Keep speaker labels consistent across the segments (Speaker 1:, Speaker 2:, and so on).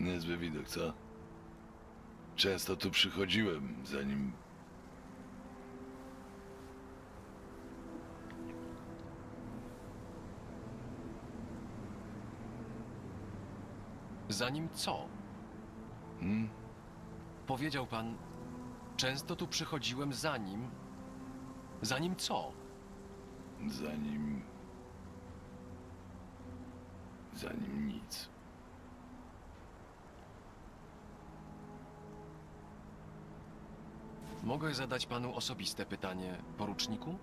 Speaker 1: Niezły widok, co? Często tu przychodziłem, zanim...
Speaker 2: Zanim co?
Speaker 1: Hmm?
Speaker 2: Powiedział pan, często tu przychodziłem zanim. Zanim co?
Speaker 1: Zanim... Zanim nic.
Speaker 2: Mogę zadać panu osobiste pytanie, poruczniku?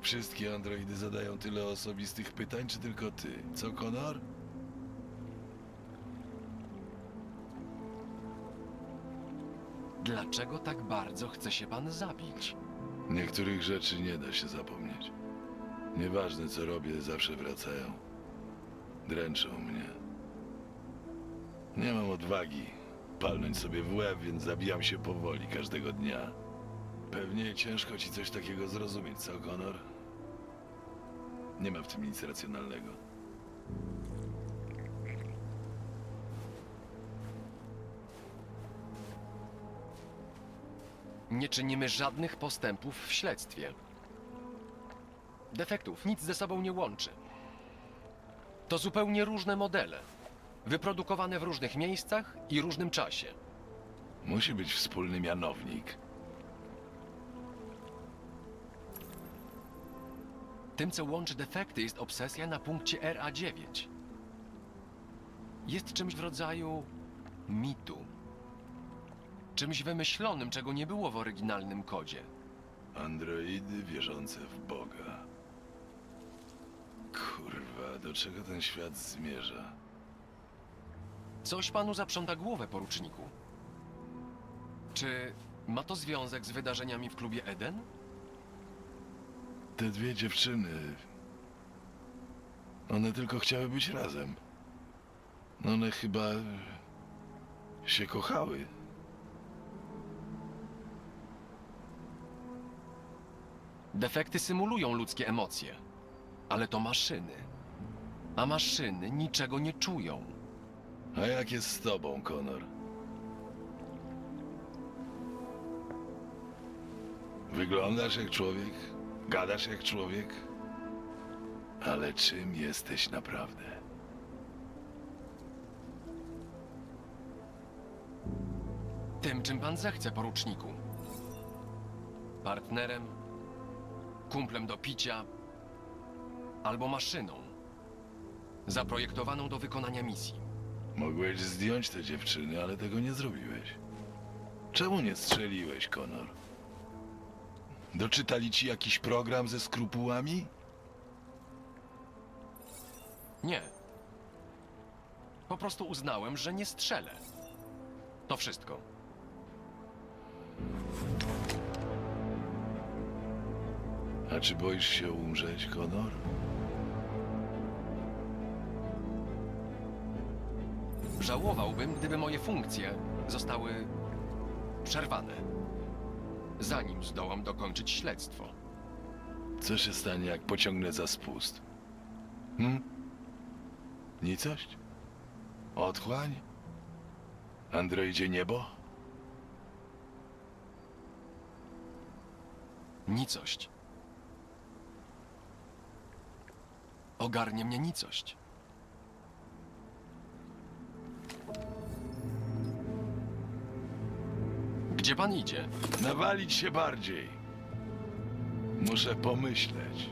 Speaker 1: Wszystkie androidy zadają tyle osobistych pytań, czy tylko ty? Co, Konor?
Speaker 2: Dlaczego tak bardzo chce się pan zabić?
Speaker 1: Niektórych rzeczy nie da się zapomnieć. Nieważne co robię, zawsze wracają. Dręczą mnie. Nie mam odwagi palnąć sobie w łeb, więc zabijam się powoli każdego dnia. Pewnie ciężko ci coś takiego zrozumieć, co, Konor? Nie ma w tym nic racjonalnego.
Speaker 2: Nie czynimy żadnych postępów w śledztwie. Defektów nic ze sobą nie łączy. To zupełnie różne modele, wyprodukowane w różnych miejscach i różnym czasie.
Speaker 1: Musi być wspólny mianownik.
Speaker 2: Tym, co łączy defekty, jest obsesja na punkcie RA9. Jest czymś w rodzaju mitu. Czymś wymyślonym, czego nie było w oryginalnym kodzie.
Speaker 1: Androidy wierzące w Boga. Kurwa, do czego ten świat zmierza?
Speaker 2: Coś panu zaprząta głowę, poruczniku. Czy ma to związek z wydarzeniami w klubie Eden?
Speaker 1: Te dwie dziewczyny. One tylko chciały być razem. One chyba się kochały.
Speaker 2: Defekty symulują ludzkie emocje, ale to maszyny. A maszyny niczego nie czują.
Speaker 1: A jak jest z tobą, Konor? Wyglądasz jak człowiek, gadasz jak człowiek, ale czym jesteś naprawdę?
Speaker 2: Tym, czym pan zechce, poruczniku. Partnerem, kumplem do picia, albo maszyną. Zaprojektowaną do wykonania misji.
Speaker 1: Mogłeś zdjąć te dziewczyny, ale tego nie zrobiłeś. Czemu nie strzeliłeś, Konor? Doczytali ci jakiś program ze skrupułami?
Speaker 2: Nie. Po prostu uznałem, że nie strzelę. To wszystko.
Speaker 1: A czy boisz się umrzeć, Konor?
Speaker 2: Żałowałbym, gdyby moje funkcje zostały przerwane, zanim zdołam dokończyć śledztwo.
Speaker 1: Co się stanie, jak pociągnę za spust? Hm? Nicość? Otchłań? Androidzie niebo?
Speaker 2: Nicość. Ogarnie mnie nicość. Gdzie pan idzie?
Speaker 1: Nawalić się bardziej. Muszę pomyśleć.